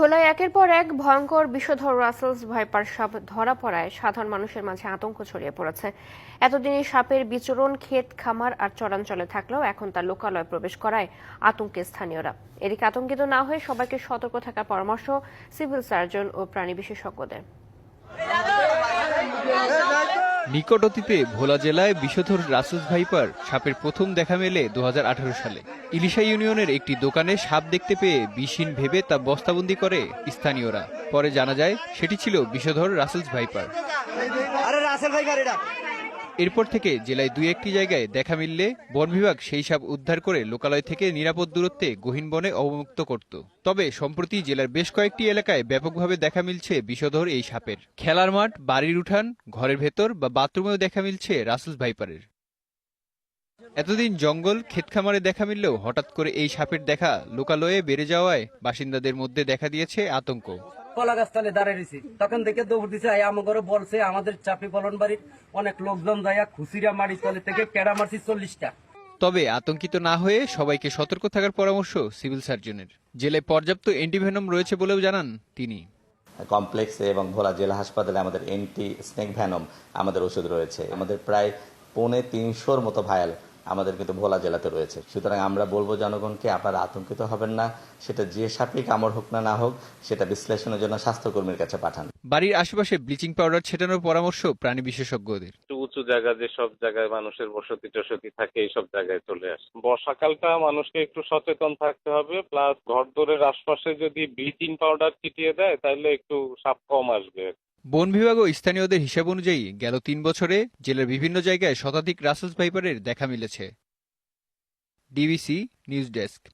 ভোলায় একের পর এক ভয়ঙ্কর বিষধর রাসেলস ভাইপার সাপ ধরা পড়ায় সাধারণ মানুষের মাঝে আতঙ্ক ছড়িয়ে পড়েছে। এতদিনে সাপের বিচরণ, ক্ষেত খামার আর চরাঞ্চলে থাকলেও এখন তা লোকালয়ে প্রবেশ করায় আতঙ্কে স্থানীয়রা। এদিকে আতঙ্কিত না হয়ে সবাইকে সতর্ক থাকার পরামর্শ সিভিল সার্জন ও প্রাণী বিশেষজ্ঞদের। নিকট অতীতে ভোলা জেলায় বিষধর রাসুস ভাইপার সাপের প্রথম দেখা মেলে দু হাজার আঠারো সালে। ইলিশা ইউনিয়নের একটি দোকানে সাপ দেখতে পেয়ে বিষহীন ভেবে তা বস্তাবন্দি করে স্থানীয়রা। পরে জানা যায়, সেটি ছিল বিষধর রাসেলস ভাইপার। এরপর থেকে জেলায় দুই একটি জায়গায় দেখা মিললে বন বিভাগ সেই সাপ উদ্ধার করে লোকালয় থেকে নিরাপদ দূরত্বে গহীন বনে অবমুক্ত করত। তবে সম্প্রতি জেলার বেশ কয়েকটি এলাকায় ব্যাপকভাবে দেখা মিলছে বিষধর এই সাপের। খেলার মাঠ, বাড়ির উঠান, ঘরের ভেতর বা বাথরুমেও দেখা মিলছে রাসুস ভাইপারের। এতদিন জঙ্গল, ক্ষেতখামারে দেখা মিললেও হঠাৎ করে এই সাপের দেখা লোকালয়ে বেড়ে যাওয়ায় বাসিন্দাদের মধ্যে দেখা দিয়েছে আতঙ্ক। কলা গাছতলে দাঁড়িয়ে রয়েছি। তখন দেখে দৌড় দিছে আমার বলছে আমাদের চাপি পলন বাড়ির অনেক লোকজন যাইয়া খুশিরা মারি তলে থেকে কেড়া মারছি চল্লিশটা। তবে আতঙ্কিত না হয়ে সবাইকে সতর্ক থাকার পরামর্শ সিভিল সার্জনের। জেলায় পর্যাপ্ত অ্যান্টিভেনম রয়েছে বলেও জানান তিনি। কমপ্লেক্সে এবং ভোলা জেলা হাসপাতালে আমাদের এন্টি স্নেক ভ্যানম আমাদের ওষুধ রয়েছে। আমাদের প্রায় পৌনে তিনশোর মতো ভায়াল আমাদের কিন্তু ভোলা জেলাতে রয়েছে। সুতরাং আমরা বলব জনগণকে আপনারা আতঙ্কিত হবেন না সেটা যে সাপে কামড় হোক না না হোক সেটা বিশ্লেষণের জন্য স্বাস্থ্যকর্মীর কাছে পাঠান। বাড়ির আশেপাশে ব্লিচিং পাউডার ছেটানোর পরামর্শ প্রাণী বিশেষজ্ঞদের। একটু উঁচু জায়গা যেসব জায়গায় মানুষের বসতি টসতি থাকে এইসব জায়গায় চলে আসে। বর্ষাকালটা মানুষকে একটু সচেতন থাকতে হবে প্লাস ঘর দোরের আশপাশে যদি ব্লিচিং পাউডার ছিটিয়ে দেয় তাহলে একটু সাপ কম আসবে বন বিভাগ ও স্থানীয়দের হিসাব অনুযায়ী গেল তিন বছরে জেলার বিভিন্ন জায়গায় শতাধিক রাসেলস ভাইপারের দেখা মিলেছে। DBC news desk.